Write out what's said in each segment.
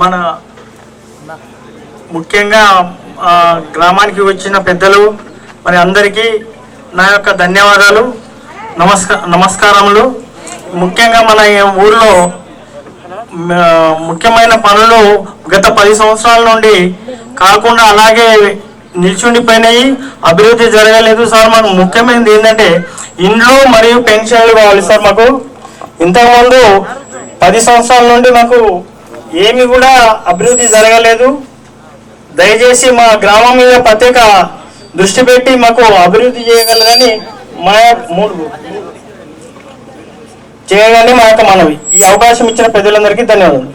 మన ముఖ్యంగా గ్రామానికి వచ్చిన పెద్దలు మరి అందరికీ నా యొక్క ధన్యవాదాలు నమస్క నమస్కారములు. ముఖ్యంగా మన ఈ ఊర్లో ముఖ్యమైన పనులు గత పది సంవత్సరాల నుండి కాకుండా అలాగే నిల్చుండిపోయినాయి. అభివృద్ధి జరగలేదు సార్ మాకు. ముఖ్యమైనది ఏంటంటే ఇండ్లు మరియు పెన్షన్లు కావాలి సార్ మాకు. ఇంతకుముందు పది సంవత్సరాల నుండి మాకు ఏమి కూడా అభివృద్ధి జరగలేదు. దయచేసి మా గ్రామం మీద ప్రత్యేక దృష్టి పెట్టి మాకు అభివృద్ధి చేయగలరని మా మూడు చేయగానే మా యొక్క మనవి. ఈ అవకాశం ఇచ్చిన ప్రజలందరికీ ధన్యవాదాలు.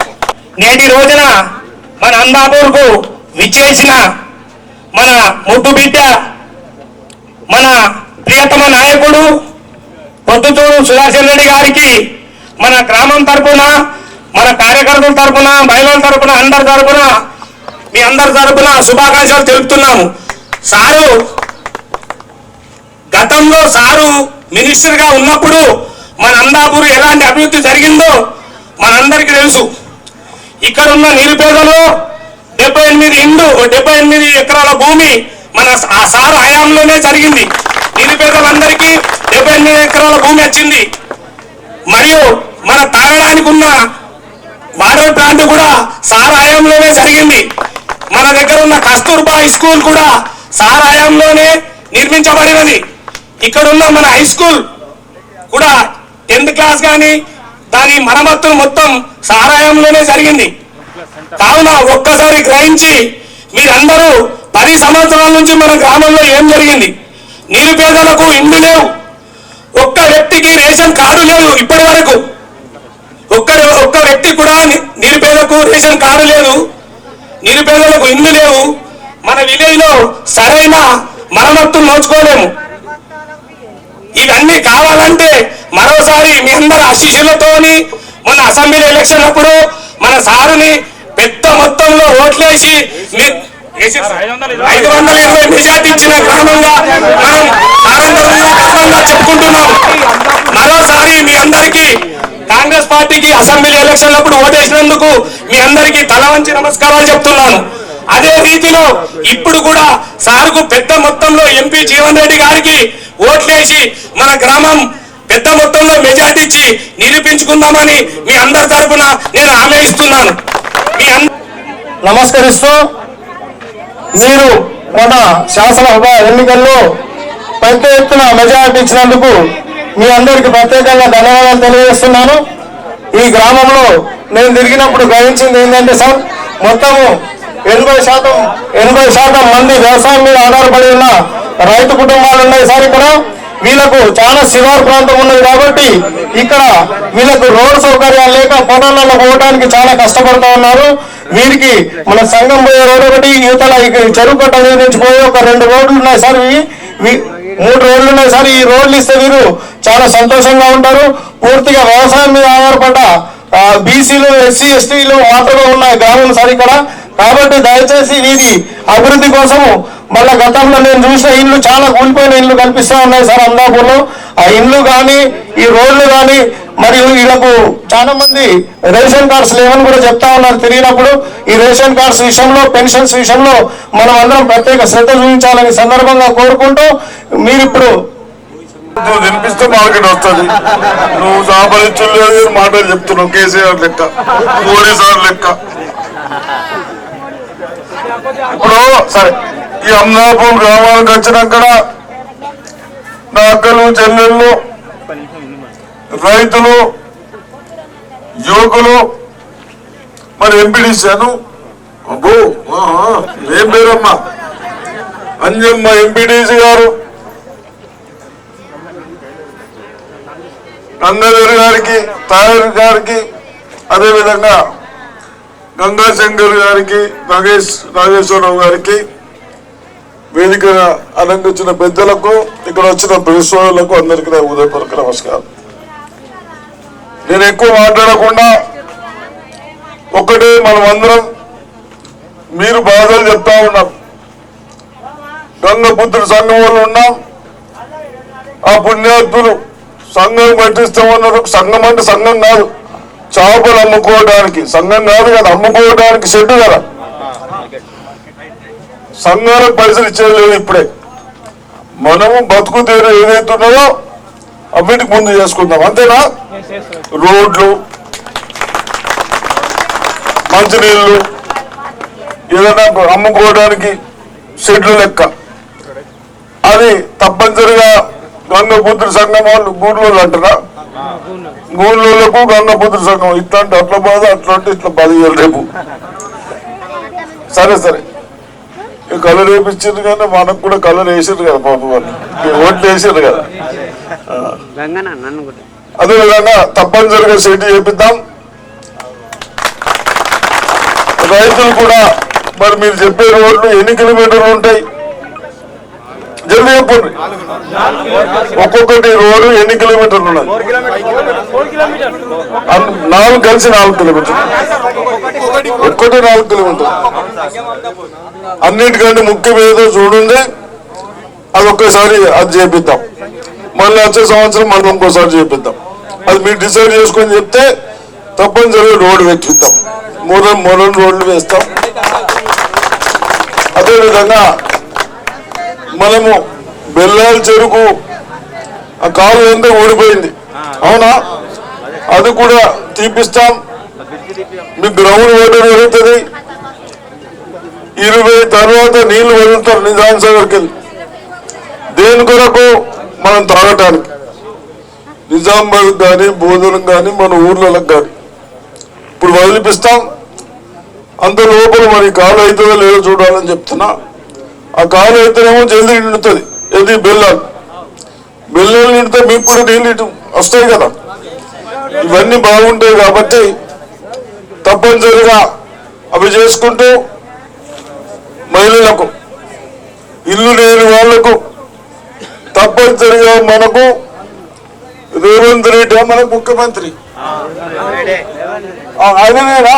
నేటి రోజున మన అందాపూర్కు విచ్చేసిన మన ముద్దు బిడ్డ మన ప్రియతమ నాయకుడు పొద్దుతూరు సుదర్శన్ రెడ్డి గారికి మన గ్రామం తరపున మన కార్యకర్తల తరపున మహిళల తరపున అందరి తరపున మీ అందరి తరపున శుభాకాంక్షలు తెలుపుతున్నాము. సారు గతంలో సారు మినిస్టర్గా ఉన్నప్పుడు మన అందాపూర్ ఎలాంటి అభివృద్ధి జరిగిందో మనందరికీ తెలుసు. ఇక్కడ ఉన్న నిరుపేదలు డెబ్బై ఎనిమిది ఇండ్లు డెబ్బై ఎనిమిది ఎకరాల భూమి మన ఆ సారు హయాంలోనే జరిగింది. నిరుపేదలందరికీ డెబ్బై ఎనిమిది ఎకరాల భూమి వచ్చింది. మరియు మన తాగడానికి ఉన్న వాటర్ ప్లాంట్ కూడా సారాయంలోనే జరిగింది. మన దగ్గర ఉన్న కస్తూర్బా హై స్కూల్ కూడా సారాయంలోనే నిర్మించబడినది. ఇక్కడ ఉన్న మన హై స్కూల్ కూడా టెన్త్ క్లాస్ కానీ దాని మరమ్మతులు మొత్తం సారాయంలోనే జరిగింది. కావున ఒక్కసారి గ్రహించి మీరందరూ పది సంవత్సరాల నుంచి మన గ్రామంలో ఏం జరిగింది? నిరుపేదలకు ఇండ్లు లేవు. ఒక్క వ్యక్తికి రేషన్ కార్డు లేదు ఇప్పటి వరకు. ఒక్క ఒక్క వ్యక్తి కూడా నిరుపేదకు రేషన్ కార్డు లేదు. నిరుపేదలకు ఇల్లు లేవు. మన విలేజ్లో సరైన మరమ్మతులు నోచుకోలేము. ఇవన్నీ కావాలంటే మరోసారి మీ అందరి ఆశీస్సులతోని మన అసెంబ్లీ ఎలక్షన్ అప్పుడు మన సారుని పెద్ద మొత్తంలో ఓట్లేసి ఐదు వందల ఇరవై మెజార్టీ ఇచ్చిన మనం ఆనందంగా గర్వంగా చెప్పుకుంటున్నాం. మరోసారి మీ అందరికీ కాంగ్రెస్ పార్టీకి అసెంబ్లీ ఎలక్షన్ అప్పుడు ఓటేసినందుకు మీ అందరికీ తల వంచి నమస్కారాలు చెప్తున్నాను. అదే రీతిలో ఇప్పుడు కూడా సార్కు పెద్ద మొత్తంలో ఎంపీ జీవన్ రెడ్డి గారికి ఓట్లేసి మన గ్రామం పెద్ద మొత్తంలో మెజార్టీ ఇచ్చి నిరూపించుకుందామని మీ అందరి తరపున నేను ఆమెస్తున్నాను మీ నమస్కరిస్తూ మీరు మన శాసనసభ ఎన్నికల్లో పెద్ద ఎత్తున మెజార్టీ ఇచ్చినందుకు మీ అందరికి ప్రత్యేకంగా ధన్యవాదాలు తెలియజేస్తున్నాను. ఈ గ్రామంలో నేను తిరిగినప్పుడు గ్రహించింది ఏంటంటే సార్ మొత్తము ఎనభై శాతం ఎనభై శాతం మంది వ్యవసాయం మీద ఆధారపడి ఉన్న రైతు కుటుంబాలు ఉన్నాయి సార్ ఇక్కడ. వీళ్ళకు చాలా శివారు ప్రాంతం ఉన్నది కాబట్టి ఇక్కడ వీళ్ళకు రోడ్ సౌకర్యాలు లేక పొలాలలో పోవడానికి చాలా కష్టపడుతూ ఉన్నారు. వీరికి మన సంఘం పోయే రోడ్ ఒకటి యువతల చెరువు కట్ట నుంచి పోయే ఒక రెండు రోడ్లు ఉన్నాయి సార్ ఇవి. మూడు రోడ్లు ఉన్నాయి సార్. ఈ రోడ్లు ఇస్తే వీరు చాలా సంతోషంగా ఉంటారు. పూర్తిగా వ్యవసాయం మీద ఆధారపడ్డ బీసీలు ఎస్సీ ఎస్టీలు మాత్రమే ఉన్నాయి గ్రామం సార్ ఇక్కడ. కాబట్టి దయచేసి ఇది అభివృద్ధి కోసము మళ్ళా గతంలో నేను చూసిన ఇల్లు చాలా కూలిపోయిన ఇల్లు కనిపిస్తూ ఉన్నాయి సార్ అందాపూర్లో. ఆ ఇండ్లు కానీ ఈ రోడ్లు కానీ మరియు వీళ్ళకు చాలా మంది రేషన్ కార్డ్స్ లేవని కూడా చెప్తా ఉన్నారు. తిరిగినప్పుడు ఈ రేషన్ కార్డ్స్ విషయంలో పెన్షన్స్ విషయంలో మనం అందరం ప్రత్యేక శ్రద్ధ చూపించాలని సందర్భంగా కోరుకుంటూ మీరు ఇప్పుడు నువ్వు మార్కెట్ వస్తుంది. నువ్వు సంపాదించలేదు మాటలు చెప్తున్నావు. కేసీఆర్ లెక్క మోడీ సార్ లెక్క. ఇప్పుడు సరే ఈ అమలాపూర్ గ్రామానికి వచ్చినాక నా అక్కలు చెల్లెళ్ళు రైతులు యువకులు మరి ఎంపీడీసాను అబ్బో ఏం పేరమ్మా? అంజమ్మ ఎంపీడీసీ గారు. గంగాధర్ గారికి తాయర్ గారికి అదేవిధంగా గంగాశంకర్ గారికి నాగేష్ నాగేశ్వరరావు గారికి వేదిక అలంకరించిన పెద్దలకు ఇక్కడ వచ్చిన ప్రిన్సిపాలకు అందరికీ నా ఉదయపూర్వక నమస్కారం. నేను ఎక్కువ మాట్లాడకుండా ఒక్కటే మనం అందరం మీరు బాధలు చెప్తా ఉన్నాం. గంగపుత్రుడు సంఘం వాళ్ళు ఉన్నాం. ఆ పుణ్యార్థులు సంఘం కట్టిస్తామన్నారు. సంఘం అంటే సంఘం కాదు. చేపలు అమ్ముకోవడానికి. సంఘం కాదు కదా అమ్ముకోవడానికి షెడ్డు కదా. సంఘాలకు పైసలు ఇచ్చేది లేదు ఇప్పుడే. మనము బతుకు తీరు ఏదైతే ఉన్నదో అన్నిటికి ముందు చేసుకుందాం. అంతేనా? రోడ్లు మంచినీళ్ళు ఏదైనా అమ్ముకోవడానికి షెడ్లు లెక్క. అది తప్పనిసరిగా గంగపుత్ర సంఘం వాళ్ళు గూడ్లోళ్ళు అంటారా? గూళ్ళకు గంగపుత్ర సంఘం. ఇట్లాంటి అట్ల బాధ అట్లాంటి ఇట్లా బాధ రేపు. సరే సరే. కలర్ వేపించారు కానీ మనకు కూడా కలర్ వేసారు కదా పాపం వాళ్ళు. ఓట్లు వేసారు కదా. అదేవిధంగా తప్పనిసరిగా సెట్ చేపిద్దాం. రైతులు కూడా మరి మీరు చెప్పే రోడ్లు ఎన్ని కిలోమీటర్లు ఉంటాయి? జల్దీ చెప్పండి. ఒక్కొక్కటి రోడ్డు ఎన్ని కిలోమీటర్లు ఉన్నాయి? నాలుగు కలిసి నాలుగు కిలోమీటర్లు. ఒక్కటి నాలుగు కిలోమీటర్లు. అన్నిటికంటే ముఖ్యం ఏదో చూడండి అది ఒక్కసారి అది చేపిద్దాం. మళ్ళీ వచ్చే సంవత్సరం మళ్ళీ ఇంకోసారి చేపిద్దాం. అది మీరు డిసైడ్ చేసుకొని చెప్తే తప్పనిసరిగా రోడ్డు వెక్కిద్దాం. మూలం మూలం రోడ్లు వేస్తాం. అదేవిధంగా మనము బెల్లాల చెరుకు ఆ కాలు అంతా ఊడిపోయింది. అవునా? అది కూడా తీపిస్తాం. మీ గ్రౌండ్ వాటర్ పెరుగుతుంది ఇరవై తర్వాత నీళ్ళు వదులుతారు నిజాం సాగర్కి వెళ్ళి. దేని కొరకు? మనం తాగటానికి. నిజామాబాద్ కానీ బోధనం కానీ మన ఊర్లకు కానీ ఇప్పుడు వదిలిపిస్తాం. అంత లోపల మరి కాలు అవుతుందో లేదో చూడాలని చెప్తున్నా. ఆ కాలు అయితేనేమో జల్దీ నిండుతుంది. ఏది బెల్లాలు. బెల్లాలు నిండితే మీకు కూడా నీళ్ళు ఇటు వస్తాయి కదా. ఇవన్నీ బాగుంటాయి కాబట్టి తప్పనిసరిగా అవి చేసుకుంటూ మహిళలకు ఇల్లు లేని వాళ్ళకు తప్పనిసరిగా మనకు రేవంత్ రెడ్డి మన ముఖ్యమంత్రి. ఆ, ఆయననేనా?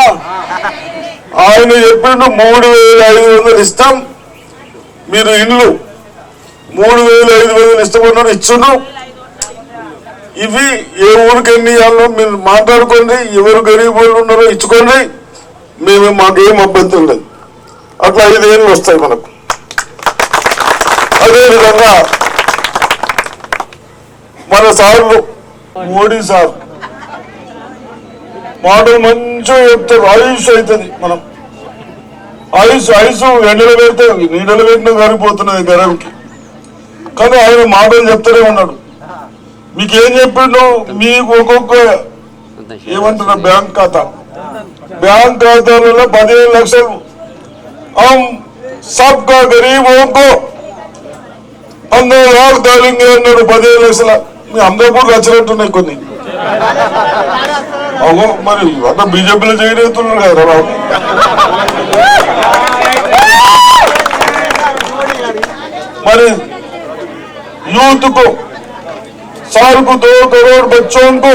ఆయన చెప్పిండు మూడు వేల ఐదు వందలు ఇస్తాం మీరు ఇల్లు మూడు వేల ఐదు వందలు ఇస్తామన్నారు ఇచ్చుండు. ఇవి ఏ ఊరికి ఎన్ని ఇవ్వాలో మీరు మాట్లాడుకోండి ఎవరు గరీబ్ వాళ్ళు ఉన్నారో ఇచ్చుకోండి మేము మాకేం అభ్యంతరం లేదు. అట్లా ఐదేళ్ళు వస్తాయి మనకు. అదేవిధంగా మన సార్లు మోడీ సార్. మాటలు మంచిగా చెప్తారు ఆయుష్ అవుతుంది మనం. ఆయుష్ ఆయుష్ ఎండలు పెడితే నీడలు పెట్టిన కరిగిపోతున్నది గరంకి కానీ ఆయన మాటలు చెప్తూనే ఉన్నాడు. మీకేం చెప్పిండు మీకు ఒక్కొక్క ఏమంటారు బ్యాంక్ ఖాతా. బ్యాంక్ ఖాతాలలో పదిహేను లక్షలు हम सबका गरीबों को పంతొమ్మిది లాక్ దాలింగే అన్నాడు పదిహేను లక్షల మీ అందరూ కూడా నచ్చినట్టున్నాయి కొన్ని అవును మరి అంతా బీజేపీలో చేయలేతున్నారు కదా బాబు మరి యూత్ को साल को दो करोड़ बच्चों को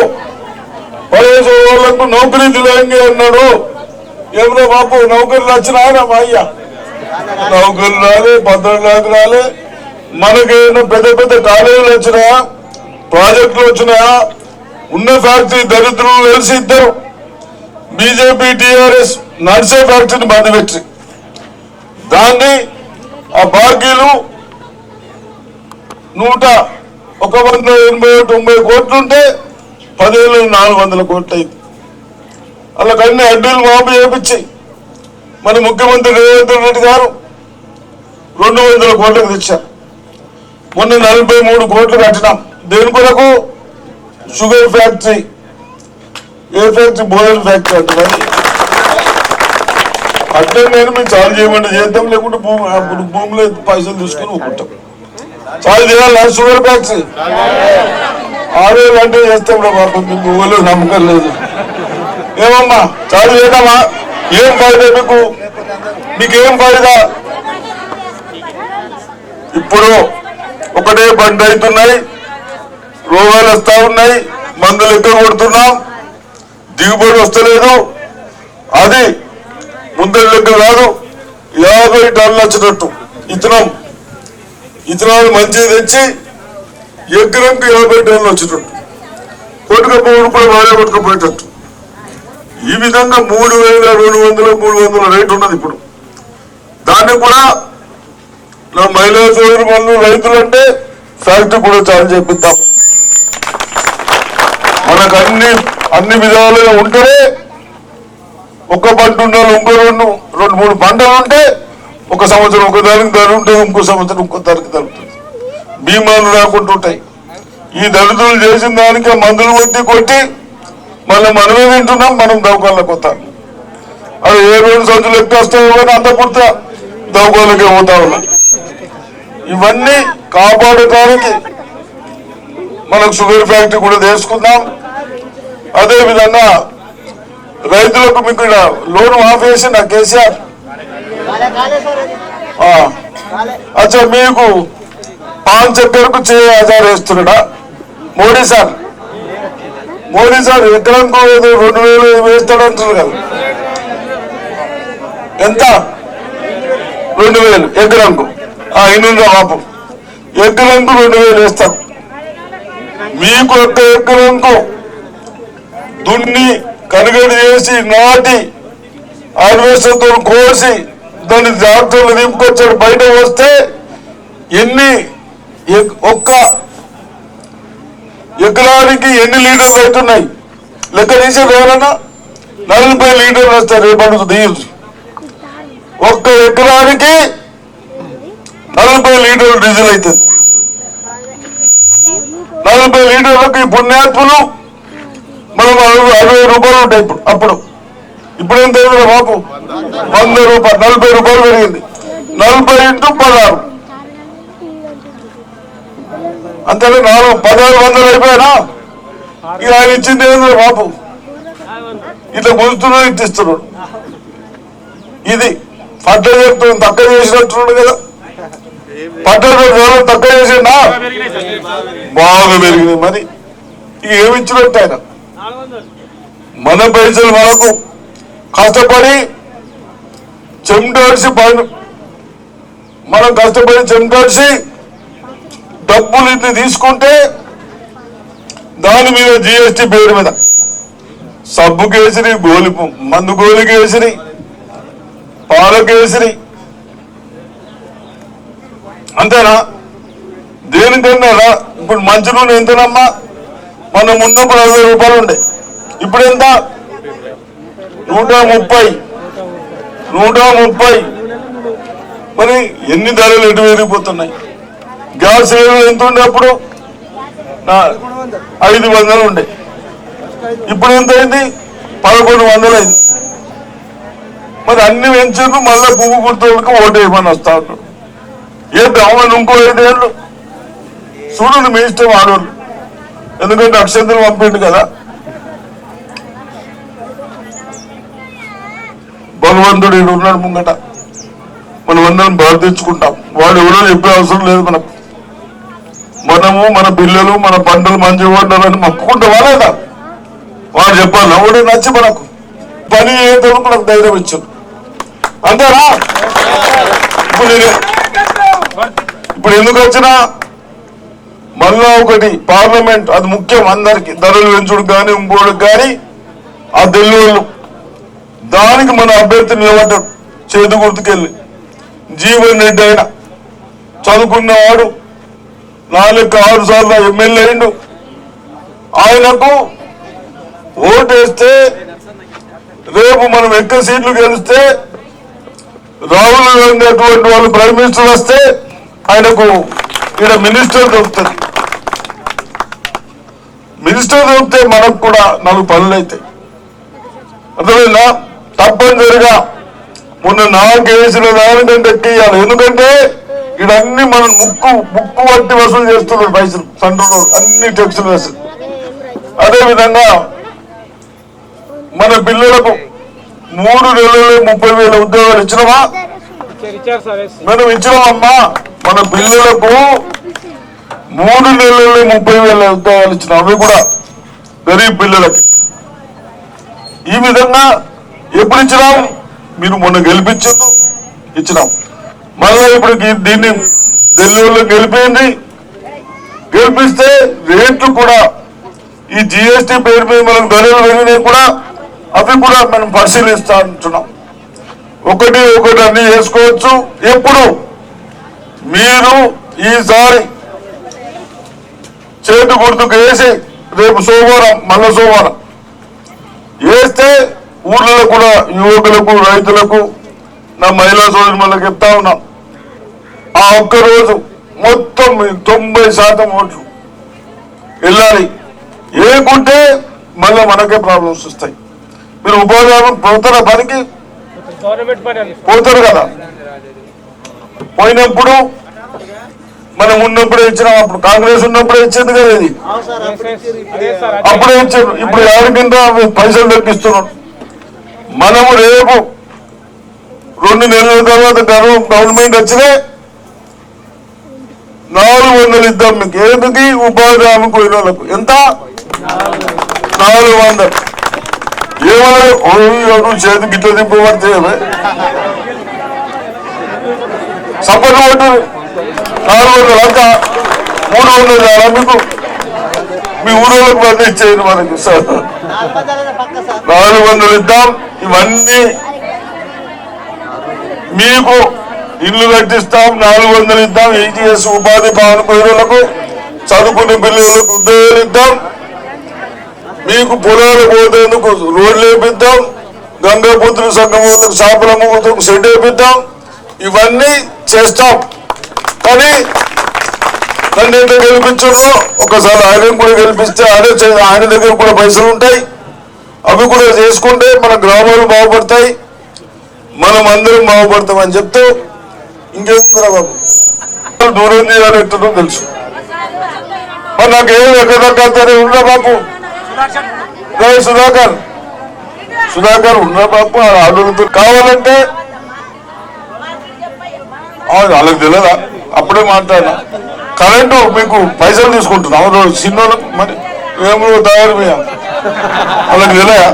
పదిహేను వాళ్ళకు నౌకరీ దిలాంగే అన్నాడు ఎవరో బాబు నౌకర్లు వచ్చినాయన మా అయ్య. నౌకర్లు రాలే పద్దెనిమిది రాలే. మనకేమైనా పెద్ద పెద్ద కాలేజీలు వచ్చినాయా? ప్రాజెక్టులు వచ్చినాయా? ఉన్న ఫ్యాక్టరీ దరిద్రులు కలిసి ఇద్దరు. బీజేపీ టిఆర్ఎస్ నడిసే ఫ్యాక్టరీని బంద్ పెట్టి. దాన్ని ఆ బాకీలు నూట ఒక వంద ఎనభై తొంభై కోట్లు ఉంటే పదివేలు నాలుగు వందల కోట్లు అయింది. అలా కన్నీ అడ్డీలు మాపు చేపించి మన ముఖ్యమంత్రి రేవంత్ రెడ్డి గారు రెండు వందల కోట్లకు తెచ్చారు. మొన్న నలభై మూడు కోట్లు కట్టినాం. దేని కొరకు? షుగర్ ఫ్యాక్టరీ ఏ ఫ్యాక్టరీ బోయల్ ఫ్యాక్టరీ అంటున్నారు అట్లే నేను మేము చాలు చేయమంటే చేద్దాం లేకుంటే భూమి భూమిలో పైసలు తీసుకొని ఒప్పుకుంటాం చాలు చేయాలి షుగర్ ఫ్యాక్టరీ. ఆరు వేలు అంటే చేస్తాం రా బాబు మీకు నమ్మకం లేదు. ఏమమ్మా? చాలు చేద్దామా? ఏం ఫాయిదా మీకు? మీకేం ఫాయిదా ఇప్పుడు ఒకటే బండి అవుతున్నాయి. రోగాలు వస్తా ఉన్నాయి. మందులు ఎక్కువ కొడుతున్నాం. దిగుబడి వస్తలేదు. అది ముందరి లెక్క కాదు. యాభై టన్నులు వచ్చినట్టు ఇతనం. ఇతనాలు మంచిది తెచ్చి ఎకరంకి యాభై టన్నులు వచ్చినట్టు. కొట్టుకపోవడం కూడా వాడే కొట్టుకుపోయేటట్టు. ఈ విధంగా మూడు వేల రెండు వందల మూడు వందల రేటు ఉన్నది ఇప్పుడు. దాన్ని కూడా నా మహిళా సోదరు వాళ్ళు రైతులు అంటే ఫ్యాక్టరీ కూడా చాలు చేపిద్దాం. మనకు అన్ని అన్ని విధాలుగా ఉంటేనే ఒక పంట ఉండాలి ఇంకో రెండు రెండు మూడు పంటలు ఉంటే ఒక సంవత్సరం ఒక దానికి ధర ఉంటుంది ఇంకో సంవత్సరం ఇంకో ధరకు దొరుకుతుంది బీమాలు రాకుండా ఉంటాయి. ఈ దళితులు చేసిన దానికి మందులు కొట్టి కొట్టి మళ్ళీ మనమే వింటున్నాం మనం దవకాళ్ళకి పోతాం. అది ఏ రెండు సంచులు ఎక్కువ వస్తాయో కానీ అంత పూర్త దవకాలకే పోతా ఉన్నాం. ఇవన్నీ కాపాడటానికి మనకు షుగర్ ఫ్యాక్టరీ కూడా తీసుకుందాం అదే విధంగా రైతులకు మీకు లోన్ మాఫ్ చేసి నా కేసీఆర్. అచ్చా మీకు పాన్ చక్కెరకు చే హజార్ వేస్తున్నాడా మోడీ సార్. మోడీ సార్ ఎకరానికి ఏదో రెండు వేలు వేస్తాడు అంటారు కదా. ఎంత? రెండు వేలు ఎకరంకు ఐనూరు ఆపు ఎకరంకు రెండు వేలు వేస్తాం. మీకు ఒక్క ఎకరంకు దున్ని కనుగడి చేసి నాటి హార్వెస్టర్తో కోసి దాన్ని జాగ్రత్తలు దింపుకొచ్చాడు బయట వస్తే ఎన్ని ఒక్క ఎకరానికి ఎన్ని లీటర్లు అవుతున్నాయి? లెక్క తీసేది ఎవరన్నా నలభై లీటర్లు వస్తాయి రేపటి డీజిల్ ఒక్క ఎకరానికి నలభై లీటర్లు డీజిల్ అవుతుంది. నలభై లీటర్లకు ఈ పుణ్యాత్ములు మనం అరవై అరవై రూపాయలు ఉంటాయి ఇప్పుడు అప్పుడు. ఇప్పుడు ఎంత అయింది బాబు వంద రూపాయలు నలభై రూపాయలు పెరిగింది. నలభై ఇంటూ పదహారు. అంతేనా నాలుగు పదహారు వందలు అయిపోయినా? ఇక ఆయన ఇచ్చింది ఏందో బాబు. ఇట్లా గుంజుతున్నాడు ఇట్టిస్తున్నాడు. ఇది పట్టణ చెప్తుంది తక్కువ చేసినట్టున్నాడు కదా. పట్టణ గౌరవం తక్కువ చేసిండా? బాగా పెరిగింది మరి. ఇక ఏమి ఇచ్చినట్టు ఆయన? మన పైసలు మనకు కష్టపడి చెమటాడిసి పని మనం కష్టపడి చెమటాడిసి డబ్బులు ఇన్ని తీసుకుంటే దాని మీద జిఎస్టి పేరు మీద. సబ్బు కేసరి గోలి మందు గోలి కేసరి పాల కేసరి అంతేనా? దేనికన్నా ఇప్పుడు మంచి నూనె ఎంతనమ్మా? మనం ఉన్నప్పుడు అరవై రూపాయలు ఉండే. ఇప్పుడు ఎంత? నూట ముప్పై. నూట ముప్పై. మరి ఎన్ని ధరలు ఎటు పెరిగిపోతున్నాయి గ్యాస్ ఎంత ఉండే అప్పుడు? ఐదు వందలు ఉండే. ఇప్పుడు ఎంత అయింది? పదకొండు వందలు అయింది. మరి అన్ని పెంచుకు మళ్ళీ పువ్వు గుర్తులకు ఓటు వేయమని వస్తా ఉన్నాడు ఏ అవును ఇంకో ఐదేళ్ళు? చూడండి మీ ఇష్టం ఆడవాళ్ళు ఎందుకంటే అక్షంతలు పంపిండు కదా. భగవంతుడు ఉన్నాడు ముంగట. మనం అందరం ప్రార్థించుకుంటాం. వాడు ఎవరో చెప్పే అవసరం లేదు మనకు. మనము మన పిల్లలు మన పంటలు మంచిగా ఉండాలని మొక్కుకుంటావా లేదా? వాడు చెప్పాలి ఎవడు నచ్చి మనకు పని ఏదో మనకు ధైర్యం ఇచ్చాడు. అంతేనా? ఇప్పుడు ఇప్పుడు ఎందుకు వచ్చినా మళ్ళా ఒకటి పార్లమెంట్ అది ముఖ్యం అందరికి ధరలు పెంచుడు కానీ ఇంకోటికి కానీ ఆ ఢిల్లీలు దానికి మన అభ్యర్థి నిలబడ్డాడు చేతి గుర్తుకెళ్ళి. జీవన్ రెడ్డి అయినా చదువుకున్నవాడు నాలుగు ఆరు సార్లు ఎమ్మెల్యే అయిండు. ఆయనకు ఓటేస్తే రేపు మనం ఎక్కువ సీట్లు గెలిస్తే రాహుల్ గాంధీ అటువంటి వాళ్ళు ప్రైమ్ మినిస్టర్ వస్తే ఆయనకు ఇక్కడ మినిస్టర్ దొరుకుతుంది. మినిస్టర్ దొరికితే మనకు కూడా నాలుగు పనులు అవుతాయి అర్థమైందా? తప్పనిసరిగా మొన్న నాకు వేసిన దానికంటే ఎక్కియాలి ఎందుకంటే ఇడన్నీ మనం ముక్కు ముక్కు వట్టి వసూలు చేస్తున్నాడు పైసలు సెంట్రల్ అన్ని టెక్స్టులు వేసి అదే విధంగా మన పిల్లలకు మూడు నెలలు ముప్పై వేల ఉద్యోగాలు ఇచ్చినామా? మనం ఇచ్చినామమ్మా మన పిల్లలకు మూడు నెలలు ముప్పై వేల ఉద్యోగాలు ఇచ్చినాం. అవి కూడా గరీబ్ పిల్లలకి. ఈ విధంగా ఎప్పుడు ఇచ్చినాం? మీరు మొన్న గెలిపించారు ఇచ్చినాం. మళ్ళీ ఇప్పుడు దీన్ని ఢిల్లీలో గెలిపింది. గెలిపిస్తే రేట్లు కూడా ఈ జిఎస్టి పేరు మీద మనకు ధరలు పెరిగినాయి కూడా అవి కూడా మనం పరిశీలిస్తా అంటున్నాం. ఒకటి ఒకటి అన్ని చేసుకోవచ్చు ఎప్పుడు? మీరు ఈసారి చేతి గుర్తుకు వేసి రేపు సోమవారం మళ్ళా సోమవారం. వేస్తే ఊర్లలో కూడా యువకులకు రైతులకు నా మహిళా సోదరులకు చెప్తా ఉన్నాం. ఆ ఒక్క రోజు మొత్తం తొంభై శాతం ఓట్లు. వెళ్ళాలి. ఏకుంటే మళ్ళీ మనకే ప్రాబ్లమ్స్ వస్తాయి. మీరు ఉపాధి పోతారా పనికి? పోతారు కదా. పోయినప్పుడు మనం ఉన్నప్పుడే ఇచ్చినాం అప్పుడు కాంగ్రెస్ ఉన్నప్పుడే ఇచ్చింది కదా ఇది. అప్పుడే ఇచ్చారు. ఇప్పుడు ఎవరి కింద పైసలు తెప్పిస్తున్నాం మనము రేపు రెండు నెలల తర్వాత గవర్న- గవర్నమెంట్ వచ్చినే నాలుగు వందలు ఇద్దాం మీకు. ఏమిటి ఉపాధి హామీ పోయిన వాళ్ళకు ఎంత? నాలుగు వందలు. ఏమన్నా చేతి గిట్ల దింపబడితే సపోర్ట్ కొట్టు నాలుగు వందలు అంతా మూడు వందలు చాలా మీకు? మీ ఊరోళ్ళకి మంది ఇచ్చేయండి మనకి. సార్ నాలుగు వందలు ఇద్దాం. ఇవన్నీ మీకు ఇల్లు కట్టిస్తాం నాలుగు వందలు ఇద్దాం ఈటీఎస్ ఉపాధి భవన పేరులకు చదువుకునే పిల్లలకు ఉద్యోగాలు ఇద్దాం. మీకు పొలాలు పోతేందుకు రోడ్లు వేపిద్దాం. గంగాపుత్రుల సంఘం వాళ్ళకు చేపల ముగ్గులకు షెడ్ వేపిద్దాం. ఇవన్నీ చేస్తాం. కానీ నన్ను ఎంత గెలిపించడో ఒకసారి ఆయన కూడా గెలిపిస్తే ఆయన ఆయన దగ్గర కూడా పైసలు ఉంటాయి. అవి కూడా చేసుకుంటే మన గ్రామాలు బాగుపడతాయి. మనం అందరం బాగుపడతామని చెప్తూ ఇంకేముందిరా బాబు? దూరం చేయాలి ఎట్టడో తెలుసు. మరి నాకేం ఎక్కడెక్కడతారే ఉన్నా బాబు. రే సుధాకర్. సుధాకర్ ఉండరా బాబు. అడుగుతూ కావాలంటే వాళ్ళకి తెలియదా అప్పుడే మాట్లాడినా. కరెంటు మీకు పైసలు తీసుకుంటున్నాం. చిన్న మరి మేము తయారు వాళ్ళకి తెలియదా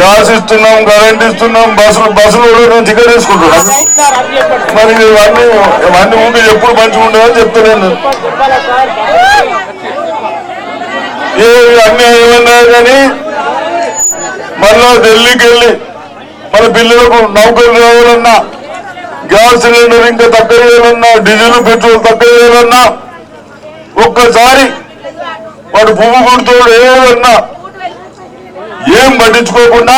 గ్యాస్ ఇస్తున్నాం కరెంట్ ఇస్తున్నాం బస్సులు బస్సులు కూడా టికెట్ తీసుకుంటున్నాం మరి ఇవన్నీ ఇవన్నీ ఉంటే ఎప్పుడు మంచిగా ఉండేవని చెప్తున్నాను ఏ అన్నీ ఏమన్నా కానీ మళ్ళా ఢిల్లీకి వెళ్ళి మన పిల్లలకు నౌకలు రావాలన్నా గ్యాస్ సిలిండర్ ఇంకా తక్కువ చేయాలన్నా డీజిల్ పెట్రోల్ తక్కువ చేయాలన్నా ఒక్కసారి వాడు భూమి గుర్తోడు ఏమన్నా ఏం పట్టించుకోకుండా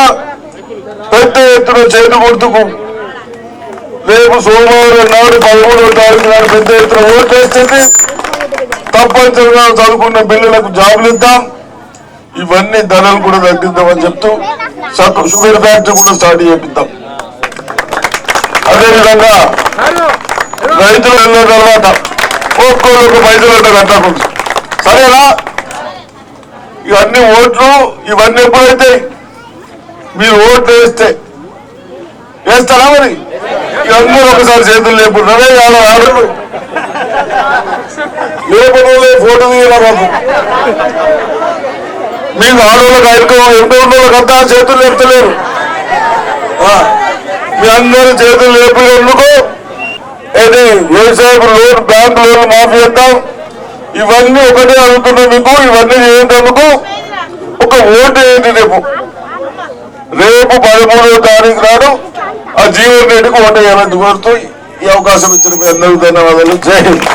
పెద్ద ఎత్తున చేతి గుర్తుకు రేపు సోమవారం నాడు పదమూడవ తారీఖు నాడు పెద్ద ఎత్తున ఓటేస్తుంది తప్పనిసరిగా చదువుకున్న పిల్లలకు జాబులు ఇద్దాం. ఇవన్నీ ధరలు కూడా తగ్గిద్దామని చెప్తూ షుగర్ ఫ్యాక్టరీ కూడా స్టార్ట్ చేపిద్దాం. అదేవిధంగా రైతులు వెళ్ళిన తర్వాత ఒక్కొక్క పైసలు అంటే కట్టకుండా సరేనా? ఇవన్నీ ఓట్లు ఇవన్నీ ఎప్పుడైతే మీరు ఓట్లు వేస్తే. వేస్తారా మరి? ఇవన్నీ ఒకసారి చేతులు లేపుతున్నారే చాలా ఆడరు లేపడంలో ఫోటో తీయడం బాబు మీకు ఆడవాళ్ళకి ఆయనకు ఎంతో అంతా చేతులు లేపుతలేరు. మీ అందరూ చేతులు లేపినందుకు అయితే వ్యవసాయ లోన్ బ్యాంక్ లోన్ మాఫీ చేద్దాం. ఇవన్నీ ఒకటే అడుగుతున్నా మీకు ఇవన్నీ చేసేందుకు ఒక ఓటు ఏంటి రేపు? రేపు పదమూడవ తారీఖు నాడు ఆ జీవన్ రెడ్డికి ఓటు వేయాలని కోరుతూ ఈ అవకాశం ఇచ్చిన మీ అందరికీ ధన్యవాదాలు. జై హింద్.